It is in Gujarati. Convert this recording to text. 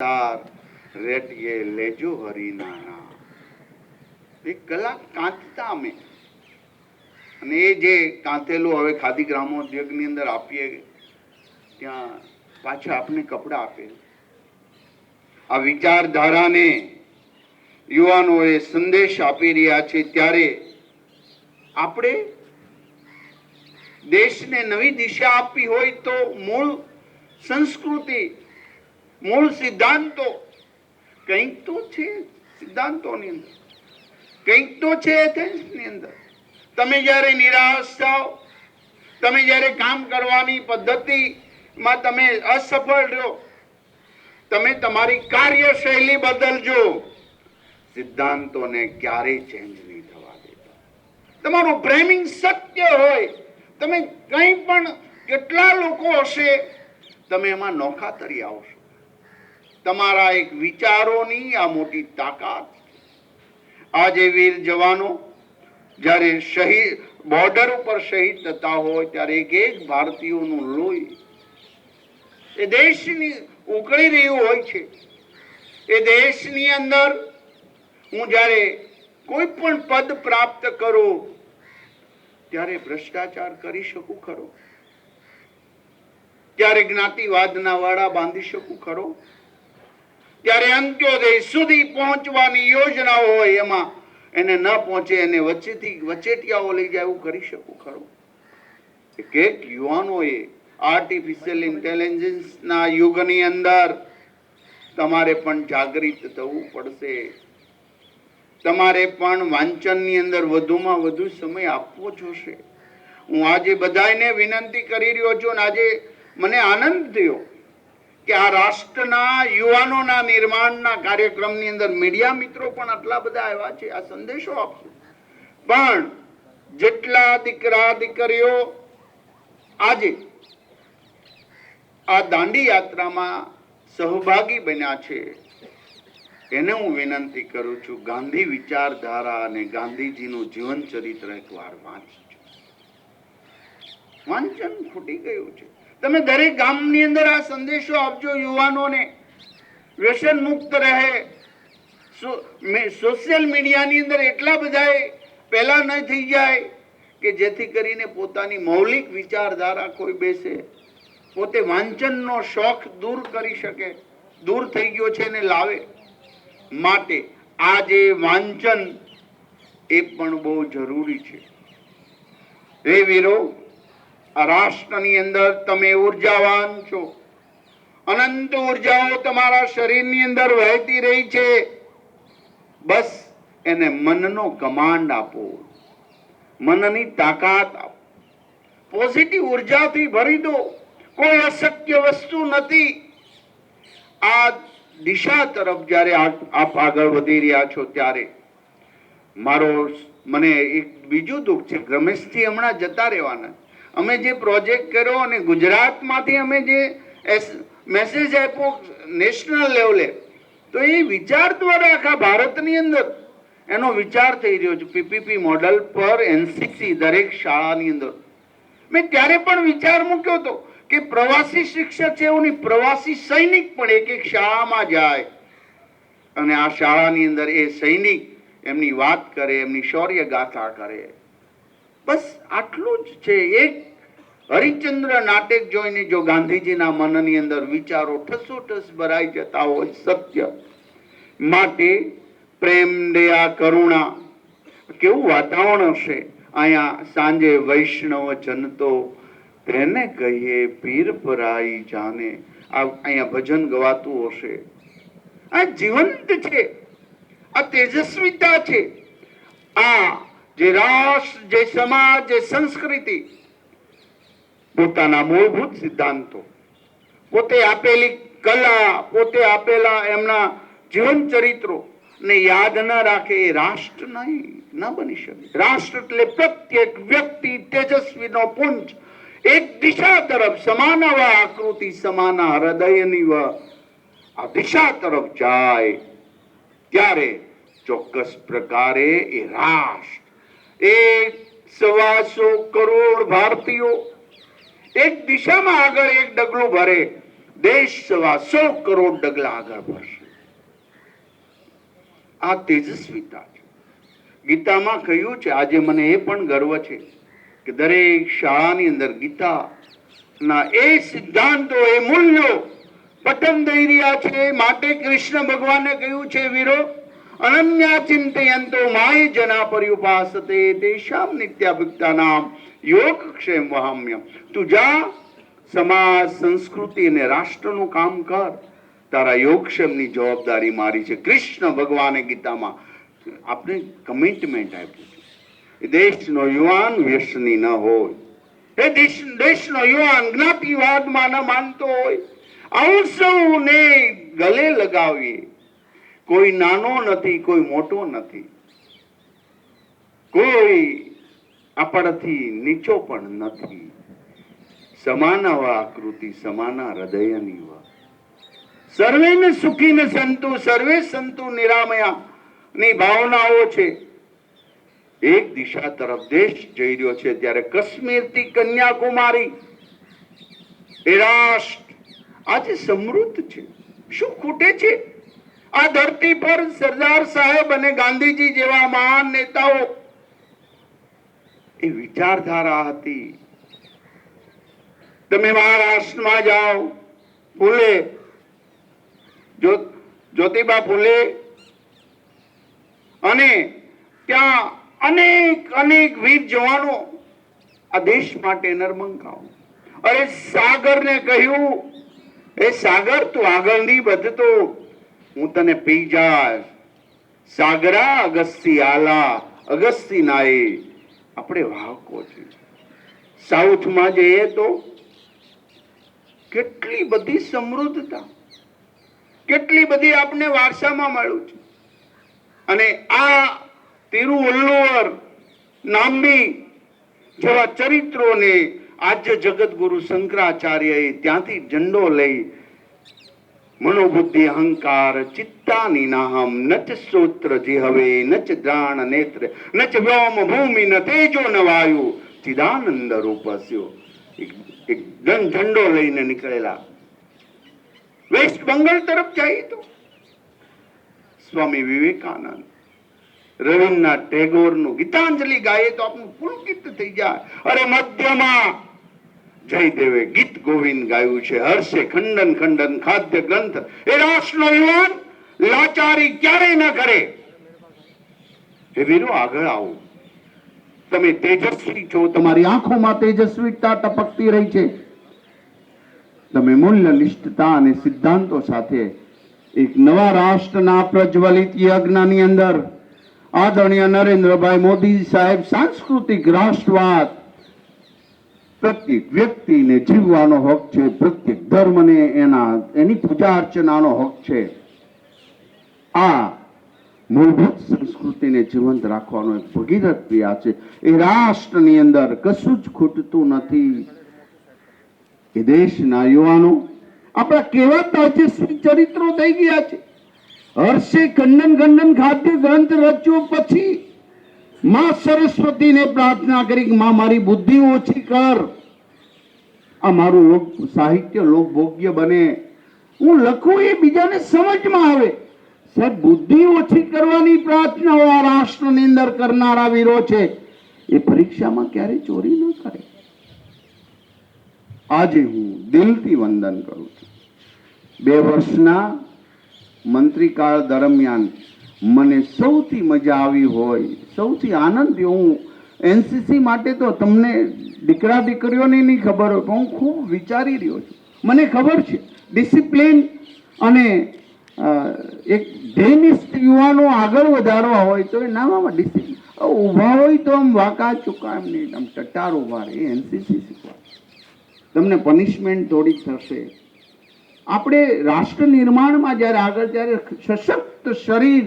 તાર રેટીએ લેજો હરીના નામ એક કલાક કાંતતા અમે. અને એ જે કાંતેલું હવે ખાદી ગ્રામોદ્યોગની અંદર આપીએ, ત્યાં પાછા આપને કપડાં આપે. આ વિચારધારાને યુવાનોએ સંદેશ આપી રહ્યા છે ત્યારે આપણે દેશને નવી દિશા આપવી હોય તો મૂળ સંસ્કૃતિ મૂળ સિદ્ધાંતો. કંઈક તો છે સિદ્ધાંતોની અંદર. કંઈક તો છે એથેન્સની અંદર. તમે જ્યારે નિરાશ થાઓ, તમે જ્યારે કામ કરવાની પદ્ધતિમાં તમે અસફળ રહો, તમે તમારી કાર્યશૈલી બદલજો. સિદ્ધાંતોને ક્યારેય ચેન્જ નહીં થવા દેતા. તમારું પ્રેમિંગ સત્ય હોય. તમે કંઈ પણ, કેટલા લોકો હશે, તમે એમાં નોખા તરી આવશો. તમારા એક વિચારોની આ મોટી તાકાત. આજે વીર જવાનો, જ્યારે શહીદ બોર્ડર ઉપર શહીદ થતા હોય, ત્યારે એક એક ભારતીયોનું લોહી એ દેશની ઉકળી રહ્યું હોય છે. એ દેશની અંદર હું જ્યારે કોઈ પણ પદ પ્રાપ્ત કરું, ત્યારે ભ્રષ્ટાચાર કરી શકું ખરો? ત્યારે જ્ઞાતિવાદના વાડા બાંધી શકું ખરો? ત્યારે અંત્યોદય સુધી પહોંચવાની યોજના હોય એમાં એને ન પહોંચે, એને વચ્ચેથી વચેટિયાઓ લઈ જાય, એવું કરી શકું, ખરું? એક યુવાનોએ આર્ટિફિશિયલ ઇન્ટેલિજન્સના યુગની અંદર તમારે પણ જાગૃત થવું પડશે. તમારે પણ વાંચનની અંદર વધુમાં વધુ સમય આપવો જોશે હું આજે બધાને વિનંતી કરી રહ્યો છું અને આજે મને આનંદ થયો. કે આ રાષ્ટ્રના યુવાનોના નિર્માણના કાર્યક્રમની અંદર મીડિયા મિત્રો પણ આટલા બધા આવ્યા છે, આ સંદેશો આપશું. પણ જેટલા દીકરા દીકરીઓ આજે આ દાંડી યાત્રામાં સહભાગી બન્યા છે એને હું વિનંતી કરું છું, ગાંધી વિચારધારા અને ગાંધીજીનું જીવન ચરિત્ર એકવાર વાંચજો. વાંચન ખૂટી ગયું છે. તમે દરેક ગામની અંદર આ સંદેશો આપજો યુવાનોને. વ્યસન મુક્ત રહે. સોશિયલ મીડિયાની અંદર એટલા બધાએ પહેલા ન થઈ જાય કે જેથી કરીને પોતાની મૌલિક વિચારધારા કોઈ બેસે. પોતે વાંચનનો શોખ દૂર કરી શકે. દૂર થઈ ગયો છે ને લાવે. માટે આ જે વાંચન એ પણ બહુ જરૂરી છે. એ વીરો રાષ્ટ્રની અંદર તમે ઉર્જાવાન છો. અનંત ઉર્જાઓ તમારા શરીરની અંદર વહેતી રહી છે. બસ એને મનનો કમાન્ડ આપો. મનની તાકાત આપો. પોઝિટિવ ઉર્જાથી ભરી દો. કોઈ અશક્ય વસ્તુ નથી. આ દિશા તરફ જ્યારે આપ આગળ વધી રહ્યા છો ત્યારે મારો મને એક બીજું દુઃખ છે. રમેશથી હમણાં જતા રહેવાના. અમે જે પ્રોજેક્ટ કર્યો અને ગુજરાતમાંથી અમે જે મેસેજ આપ્યો નેશનલ લેવલે તો એ વિચાર દ્વારા આખા ભારતની અંદર એનો વિચાર થઈ રહ્યો છે. પીપીપી મોડલ પર એનસીસી દરેક શાળાની અંદર. મેં ત્યારે પણ વિચાર મૂક્યો હતો કે પ્રવાસી શિક્ષક છે એવું પ્રવાસી સૈનિક પણ એક એક શાળામાં જાય. અને આ શાળાની અંદર એ સૈનિક એમની વાત કરે, એમની શૌર્ય ગાથા કરે. બસ આટલું જ છે એક. હરિચંદ્ર નાટક જોઈને જો ગાંધીજીના મનની અંદર વિચારો ઠસોઠસ ભરાઈ જતા હોય સત્ય માટે પ્રેમ દયા કરુણા. કેવું વાતાવરણ હશે? અહીંયા સાંજે વૈષ્ણવ જનતો તેને કહીએ, પીર પરાઈ જાને. આ અહીંયા ભજન ગવાતું હશે. આ જીવંત છે. આ તેજસ્વીતા છે. આ જે રાષ્ટ્ર જે સમાજ, જે સંસ્કૃતિ પોતાના મૂળભૂત સિદ્ધાંતો. પોતે આપેલી કલા, પોતે આપેલા એમના જીવન ચરિત્રો ને યાદ ન રાખે એ રાષ્ટ્ર નહીં, ના બની શકે. રાષ્ટ્ર એટલે પ્રત્યેક વ્યક્તિ તેજસ્વીનો પુંજ. એક દિશા તરફ સમાન વ આકૃતિ, સમાન હૃદયની વ આ દિશા તરફ જાય, ત્યારે ચોક્કસ પ્રકારે એ રાષ્ટ્ર એક સવાસો કરોડ ભારતીયો. એક દિશામાં આગળ એક ડગલું ભરે, દેશ સવાસો કરોડ ડગલા આગળ ભરશે. આ તેજસ્વીતા છે. ગીતામાં કહ્યું છે, આજે મને એ પણ ગર્વ છે કે દરેક શાળાની અંદર ગીતા ના એ સિદ્ધાંતો, એ મૂલ્યો પઠન દઈ રહ્યા છે. માટે કૃષ્ણ ભગવાને કહ્યું છે, વીરો અનન્યા ચિંતયંતો માય જના પર્યુપાસતે તેષામ નિત્યાભિક્તાનામ યોગ ક્ષેમ વહામ્ય. તું જા, સમાજ, સંસ્કૃતિ અને રાષ્ટ્રનું કામ કર. તારા યોગક્ષેમની જવાબદારી મારી છે. કૃષ્ણ ભગવાને ગીતામાં આપણે કમિટમેન્ટ આપ્યું છે. દેશનો યુવાન વ્યસની ન હોય. એ દેશ દેશનો યુવાન જ્ઞાતિવાદમાં ન માનતો હોય. આવું સૌને ગલે લગાવીએ. કોઈ નાનો નથી, કોઈ મોટો નથી. કોઈ આપણાથી નીચો પણ નથી. સમાના આકૃતિ, સમાના હૃદયની વા સર્વેને સુખીને સંતુ, સર્વે સંતુ નિરામયા ની ભાવનાઓ છે. એક દિશા તરફ દેશ જઈ રહ્યો છે, ત્યારે કાશ્મીરથી કન્યાકુમારી. એ રાષ્ટ્ર આજે સમૃદ્ધ છે. શું ખૂટે છે? આ ધરતી પર સરદાર સાહેબ અને ગાંધીજી જેવા મહાન નેતાઓ એ વિચારધારા હતી. તમે મહારાષ્ટ્રમાં જાઓ ફૂલે જ્યોતિબા ફૂલે અને ત્યાં અનેક અનેક વીર જવાનો આ દેશ માટે નર્મંકાઓ. અરે સાગરને કહ્યું એ સાગર, તું આગળ નહીં વધતો હું તને પી જાય સાગરા અગસ્તી આલા, અગસ્તી નાએ આપણે વાહકો છે સાઉથમાં જઈએ તો કેટલી બધી સમૃદ્ધતા, કેટલી બધી આપણે વારસામાં મળ્યું છે. અને આ તિરુવલ્લુવર નામની જેવા ચરિત્રોને આજે જગતગુરુ શંકરાચાર્યએ ત્યાંથી ઝંડો લઈ મનોબુદ્ધિ, અહંકાર ચિત્તા નિનાહમ નચ શ્રોત્ર જીહવે નચ દ્રાણ નેત્ર, નચ વ્યોમ ભૂમિ, ન તેજો ન વાયુ, ચિદાનંદ રૂપસ્યો એક એક ઝંડો લઈને નીકળેલા. વેસ્ટ બંગાળ તરફ જાય તો. સ્વામી વિવેકાનંદ, રવિન્દ્રનાથ ટેગોરનું ગીતાંજલિ ગાઈએ તો આપણું પુલકિત થઈ જાય. અરે મધ્યમાં જયદેવે ગીત ગોવિંદ ગાયું છે. હર્ષે ખંડન ખંડન ખાદ્ય ગ્રંથ. એ રાષ્ટ્રનો યુવાન લાચારી ક્યારેય ન કરે. એ વીરો, આગળ આવો. તમે તેજસ્વી છો, તમારી આંખોમાં તેજસ્વીતા ટપકતી રહી છે. તમે મૂલ્ય નિષ્ઠતા અને સિદ્ધાંતો સાથે એક નવા રાષ્ટ્રના પ્રજ્વલિત યજ્ઞની અંદર આદરણીય નરેન્દ્રભાઈ મોદી સાહેબ સાંસ્કૃતિક રાષ્ટ્રવાદ પ્રત્યેક વ્યક્તિને જીવવાનો હક છે. પ્રત્યેક ધર્મને એના, એની પૂજા અર્ચનાનો હક છે. આ મૂળભૂત સંસ્કૃતિને જીવંત રાખવાનો એક ભગીરથ ક્રિયા છે. એ રાષ્ટ્રની અંદર કશું જ ખૂટતું નથી. એ દેશના યુવાનો આપણા કેવા તેજસ્વી ચરિત્રો થઈ ગયા છે. હર્ષે ખંડન ખંડન ખાદ્ય ગ્રંથ રચ્યો પછી માં સરસ્વતીને પ્રાર્થના કરી માં, મારી બુદ્ધિ ઓછી કર. આ મારું લોક, સાહિત્ય લોકભોગ્ય બને. હું લખું એ બીજાને સમજમાં આવે. સાહેબ, બુદ્ધિ ઓછી કરવાની પ્રાર્થના આ રાષ્ટ્રની અંદર કરનારા વીરો છે. એ પરીક્ષામાં ક્યારે ચોરી ન કરે. આજે હું દિલથી વંદન કરું છું. બે વર્ષના મંત્રીકાળ દરમિયાન મને સૌથી મજા આવી હોય, સૌથી આનંદ હું એનસીસી માટે તો તમને દીકરા દીકરીઓને નહીં ખબર હોય, પણ હું ખૂબ વિચારી રહ્યો છું. મને ખબર છે ડિસિપ્લિન અને એક ધ્યેયનિષ્ઠ યુવાનો આગળ વધારવા હોય તો એ નામાં ડિસિપ્લિન ઊભા હોય તો આમ વાંકા ચૂકા, એમ નહીં, આમ ટટ્ટાર ઊભા રહે એનસીસી શીખવા. તમને પનિશમેન્ટ થોડીક થશે. આપણે રાષ્ટ્ર નિર્માણમાં જ્યારે આગળ ત્યારે સશક્ત શરીર